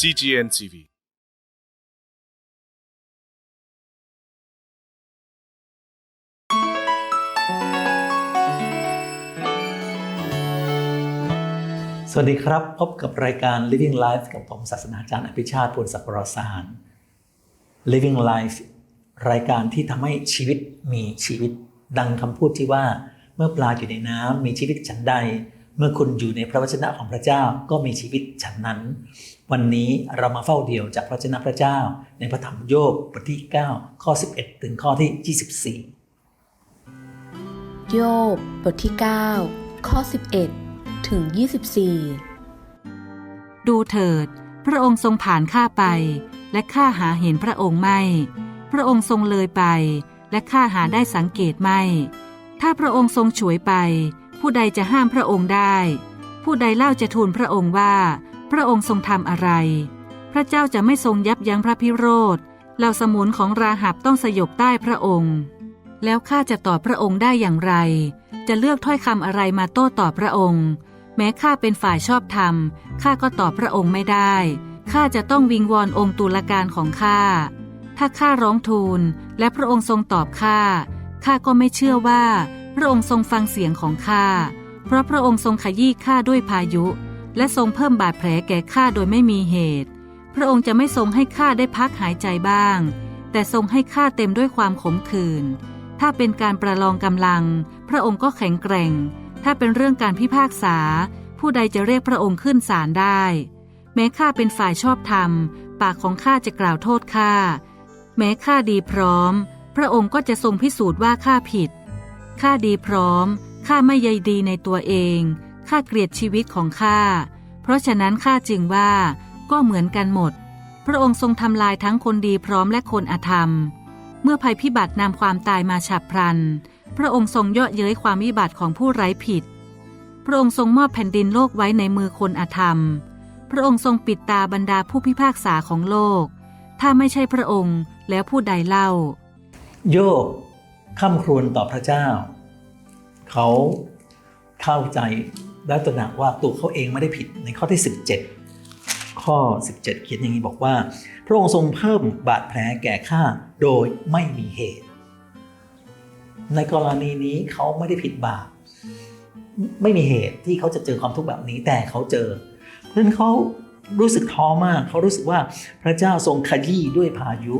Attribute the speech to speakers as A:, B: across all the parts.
A: CGN TV
B: สวัสดีครับ พบกับรายการ Living Life กับผมศาสนาจารย์อภิชาติพลศักรสาร Living Life รายการที่ทำให้ชีวิตมีชีวิต ดังคำพูดที่ว่า เมื่อปลาอยู่ในน้ำมีชีวิตฉันใด เมื่อคุณอยู่ในพระวจนะของพระเจ้าก็มีชีวิตฉันนั้น วันนี้เรามาเฝ้าเดียวจากพระวจนะพระเจ้า ในพระธรรมโยบบทที่ 9 ข้อ 11 ถึงข้อที่ 24
C: โยบบทที่ 9 ข้อ 11 ถึง 24
D: ดูเถิด พระองค์ทรงผ่านข้าไป และข้าหาเห็นพระองค์ไม่ พระองค์ทรงเลยไป และข้าหาได้สังเกตไม่ ถ้าพระองค์ทรงฉวยไป ผู้ใดจะห้ามพระองค์ได้ ผู้ใดเล่าจะทูลพระองค์ว่า พระองค์ทรงทำอะไร พระเจ้าจะไม่ทรงยับยั้งพระพิโรธเหล่าสมุนของราหับต้องสยบใต้พระองค์ แล้วข้าจะตอบพระองค์ได้อย่างไร จะเลือกถ้อยคำอะไรมาโต้ตอบพระองค์ แม้ข้าเป็นฝ่ายชอบธรรมข้าก็ตอบพระองค์ไม่ได้ข้าจะต้องวิงวอนองค์ตุลาการของข้า ถ้าข้าร้องทูลและพระองค์ทรงตอบข้า ข้าก็ไม่เชื่อว่า พระองค์ทรงฟังเสียงของข้า เพราะพระองค์ทรงขยี้ข้าด้วยพายุ และทรงเพิ่มบาดแผลแก่ข้าโดยไม่มีเหตุ พระองค์จะไม่ทรงให้ข้าได้พักหายใจบ้าง แต่ทรงให้ข้าเต็มด้วยความขมขื่น ถ้าเป็นการประลองกำลัง พระองค์ก็แข็งแกร่ง ถ้าเป็นเรื่องการพิพากษา ผู้ใดจะเรียกพระองค์ขึ้นศาลได้ แม้ข้าเป็นฝ่ายชอบธรรม ปากของข้าจะกล่าวโทษข้า แม้ข้าดีพร้อม พระองค์ก็จะทรงพิสูจน์ว่าข้าผิด ข้าดีพร้อม ข้าไม่ใยดีในตัวเอง ข้าเกลียดชีวิตของข้า เพราะฉะนั้นข้าจึงว่าก็เหมือนกันหมด พระองค์ทรงทำลายทั้งคนดีพร้อมและคนอธรรม เมื่อภัยพิบัตินำความตายมาฉับพลัน พระองค์ทรงเยาะเย้ยความวิบัติของผู้ไร้ผิด พระองค์ทรงมอบแผ่นดินโลกไว้ในมือคนอธรรม พระองค์ทรงปิดตาบรรดาผู้พิพากษาของโลก ถ้าไม่ใช่พระองค์แล้วผู้ใดเล่า
B: โยบ ข้ามครวญต่อพระเจ้า เขาเข้าใจและตระหนักว่าตัวเขาเองไม่ได้ผิดในข้อที่ 17 ข้อ 17 เขียนอย่างนี้บอกว่า พระองค์ทรงเพิ่มบาดแผลแก่ข้าโดยไม่มีเหตุ ในกรณีนี้เขาไม่ได้ผิดบาปไม่มีเหตุที่เขาจะเจอความทุกข์แบบนี้แต่เขาเจอเพราะฉะนั้นเขารู้สึกท้อมาก เขารู้สึกว่าพระเจ้าทรงขยี้ด้วยพายุ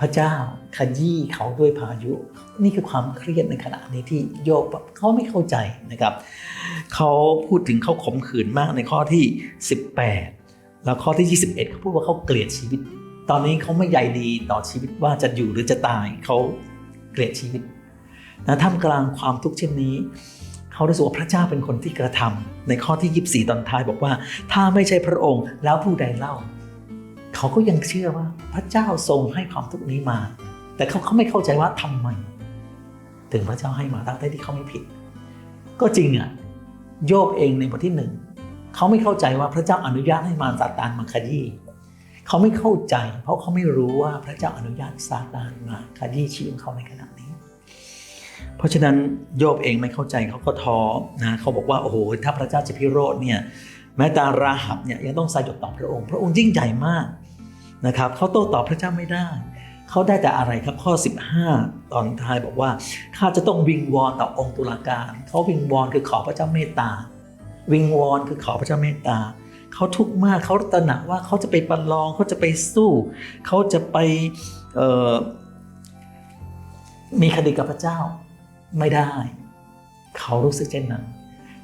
B: พระเจ้าขยี้เขาด้วยพายุ นี่คือความเครียดในขณะนี้ที่โยบเขาไม่เข้าใจนะครับเขาพูดถึงเขาขมขื่นมากในข้อที่ 18 แล้วข้อที่ 21เขาพูดว่าเขาเกลียดชีวิต ตอนนี้เขาไม่ใยดีต่อชีวิตว่าจะอยู่หรือจะตายเขาเกลียดชีวิตนะท่ามกลางความทุกข์เช่นนี้เขารู้สึกว่าพระเจ้าเป็นคนที่กระทำในข้อที่ 24 ตอนท้ายบอกว่า ถ้าไม่ใช่พระองค์แล้วผู้ใดเล่า เขาก็ยังเชื่อว่าพระเจ้าทรงให้ความทุกข์นี้มา แต่เขาเขาไม่เข้าใจว่าทำไม ถึงพระเจ้าให้มาตั้งแต่ที่เขาไม่ผิด ก็จริงอะโยบเองในบทที่หนึ่งเขาไม่เข้าใจว่าพระเจ้าอนุญาตให้มารซาตานมาขยี้เขาไม่เข้าใจ เพราะเขาไม่รู้ว่าพระเจ้าอนุญาตซาตานมาขยี้ชีวิตของเขาในขณะนี้ เพราะฉะนั้นโยบเองไม่เข้าใจเขาก็ท้อนะเขาบอกว่าโอ้โหถ้าพระเจ้าจะพิโรธเนี่ยแม้แต่ราหับเนี่ยยังต้องสยบต่อพระองค์ พระองค์ยิ่งใหญ่มาก นะครับเขาโต้ตอบพระเจ้าไม่ได้ เขาได้แต่อะไรครับข้อ 15 ตอนท้ายบอกว่าข้าจะต้องวิงวอนต่อองค์ตุลาการเขาวิงวอนคือขอพระเจ้าเมตตา วิงวอนคือขอพระเจ้าเมตตาเขาทุกข์มากเขาตระหนักว่าเขาจะไปประลองเขาจะไปสู้เขาจะไปมีคดีกับพระเจ้าไม่ได้ เขารู้สึกเช่นนั้น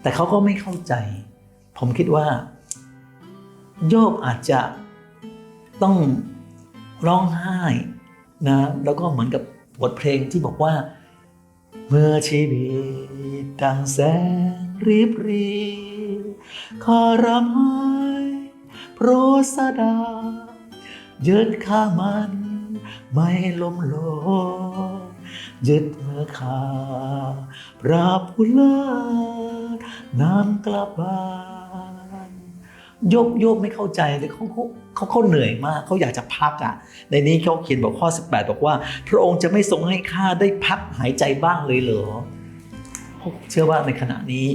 B: แต่เขาก็ไม่เข้าใจ ผมคิดว่า โยบอาจจะ ต้องร้องไห้นะแล้วก็เหมือนกับบทเพลงที่บอกว่า เมื่อชีวิตดังแสงรีบรีขอรำไห้โปรสดายึดข้ามันไม่ล้มลงยึดเมื่อขาปราบผู้เลิศนำกลับบ้าน โยบโยบไม่เข้าใจเลยเขาเขาเขาเขาเหนื่อยมากเขาอยากจะพักอะ ในนี้เขาเขียนบอกข้อ 18 บอกว่า พระองค์จะไม่ทรงให้ข้าได้พักหายใจบ้างเลยเหรอเชื่อว่าในขณะนี้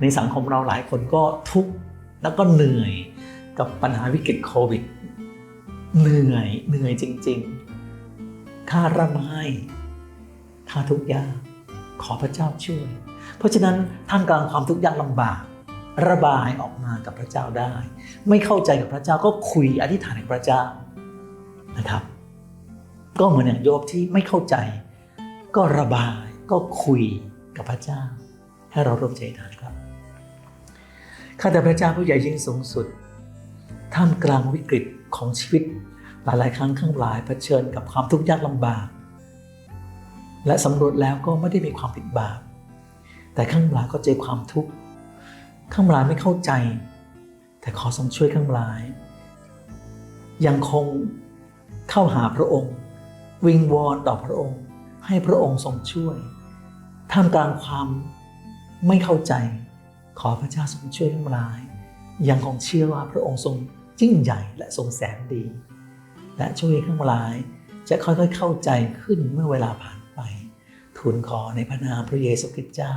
B: ในสังคมเราหลายคนก็ทุกข์แล้วก็เหนื่อยกับปัญหาวิกฤตโควิด เหนื่อยเหนื่อยจริงๆค่าร่ำไห้ค่าทุกข์ยากขอพระเจ้าช่วย เพราะฉะนั้นท่ามกลางความทุกข์ยากลำบาก ระบายออกมากับพระเจ้าได้ ไม่เข้าใจกับพระเจ้าก็คุยอธิษฐานกับพระเจ้านะครับ ก็เหมือนอย่างโยบที่ไม่เข้าใจ ก็ระบายก็คุยกับพระเจ้า ให้เราร่วมใจอธิษฐานครับข้าแต่พระเจ้าผู้ใหญ่ยิ่งสูงสุด ท่ามกลางวิกฤตของชีวิต หลายๆ ครั้งข้างหลายเผชิญกับความทุกข์ยากลำบาก และสำรวจแล้วก็ไม่ได้มีความผิดบาปแต่ข้างหลายก็เจอความทุกข์ ข้างหลายไม่เข้าใจ แต่ขอทรงช่วยข้างหลาย ยังคงเข้าหาพระองค์ วิงวอนต่อพระองค์ ให้พระองค์ทรงช่วย ท่ามกลางความไม่เข้าใจ ขอพระเจ้าทรงช่วยข้างหลาย ยังคงเชื่อว่าพระองค์ทรงยิ่งใหญ่และทรงแสนดี และช่วยข้างหลายจะค่อยๆเข้าใจขึ้นเมื่อเวลาผ่านไป ทูลขอในพระนามพระเยซูคริสต์เจ้า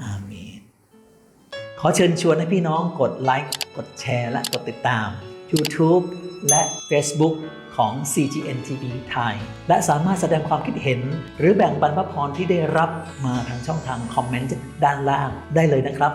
B: อาเมน อเชิญชวนให้พี่น้องกดไลค์กดแชร์และกดติดตาม YouTube และ Facebook ของ CGN TV ไทย และสามารถแสดงความคิดเห็น หรือแบ่งปันพระพรที่ได้รับมาทางช่องทางคอมเมนต์ด้านล่างได้เลยนะครับ